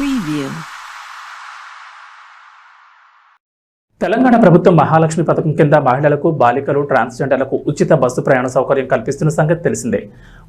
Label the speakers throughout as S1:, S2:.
S1: Preview. Telangana ప్రభుత్వం మహాలక్ష్మి పథకం కింద మహిళలకు బాలికలు ట్రాన్స్జెండర్లకు ఉచిత బస్సు ప్రయాణ సౌకర్యం కల్పిస్తున్న సంగతి తెలిసిందే.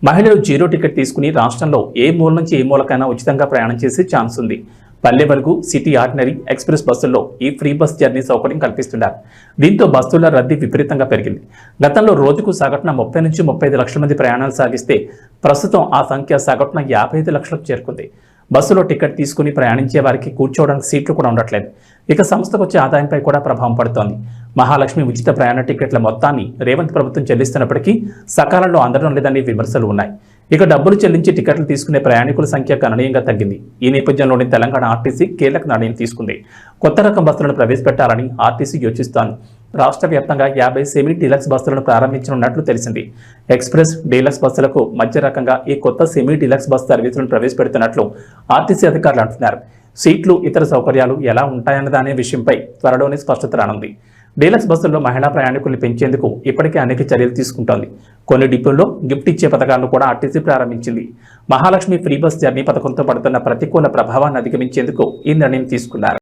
S1: మహిళలు జీరో టికెట్ తీసుకుని రాష్ట్రంలో ఏ మూల నుంచి ఏ మూలకైనా ఉచితంగా ప్రయాణం చేసే ఛాన్స్ ఉంది. పల్లె వరకు సిటీ ఆర్డినరీ ఎక్స్ప్రెస్ బస్సుల్లో ఈ ఫ్రీ బస్ జర్నీ సౌకర్యం కల్పిస్తున్నారు దీంతో బస్సుల రద్దీ విపరీతంగా పెరిగింది. గతంలో రోజుకు సగటున ముప్పై నుంచి ముప్పై లక్షల మంది ప్రయాణాలు సాగిస్తే ప్రస్తుతం ఆ సంఖ్య సగటున యాభై లక్షలకు చేరుకుంది. బస్సులో టికెట్ తీసుకుని ప్రయాణించే వారికి కూర్చోవడానికి సీట్లు కూడా ఉండట్లేదు. ఇక సంస్థకు వచ్చే ఆదాయంపై కూడా ప్రభావం పడుతోంది. మహాలక్ష్మి ఉచిత ప్రయాణ టికెట్ల మొత్తాన్ని రేవంత్ ప్రభుత్వం చెల్లిస్తున్నప్పటికీ సకాలంలో అందడం లేదని విమర్శలు ఉన్నాయి. ఇక డబ్బులు చెల్లించి టికెట్లు తీసుకునే ప్రయాణికుల సంఖ్య గణనీయంగా తగ్గింది. ఈ నేపథ్యంలోనే తెలంగాణ ఆర్టీసీ కీలక నిర్ణయం తీసుకుంది. కొత్త రకం బస్సులను ప్రవేశపెట్టాలని ఆర్టీసీ యోచిస్తోంది. రాష్ట్ర వ్యాప్తంగా యాభై సెమీ డీలక్స్ బస్సులను ప్రారంభించనున్నట్లు తెలిసింది. ఎక్స్ప్రెస్ డీలక్స్ బస్సులకు మధ్య రకంగా ఈ కొత్త సెమీ డీలక్స్ బస్ సర్వీసులను ప్రవేశపెడుతున్నట్లు ఆర్టీసీ అధికారులు అంటున్నారు. సీట్లు ఇతర సౌకర్యాలు ఎలా ఉంటాయన్నదనే విషయంపై త్వరలోనే స్పష్టత రానుంది. డీలక్స్ బస్సుల్లో మహిళా ప్రయాణికుల్ని పెంచేందుకు ఇప్పటికే అనేక చర్యలు తీసుకుంటోంది. కొన్ని డిపోల్లో గిఫ్ట్ ఇచ్చే పథకాలను కూడా ఆర్టీసీ ప్రారంభించింది. మహాలక్ష్మి ఫ్రీ బస్ జర్నీ పథకంతో పడుతున్న ప్రతికూల ప్రభావాన్ని అధిగమించేందుకు ఈ నిర్ణయం తీసుకున్నారు.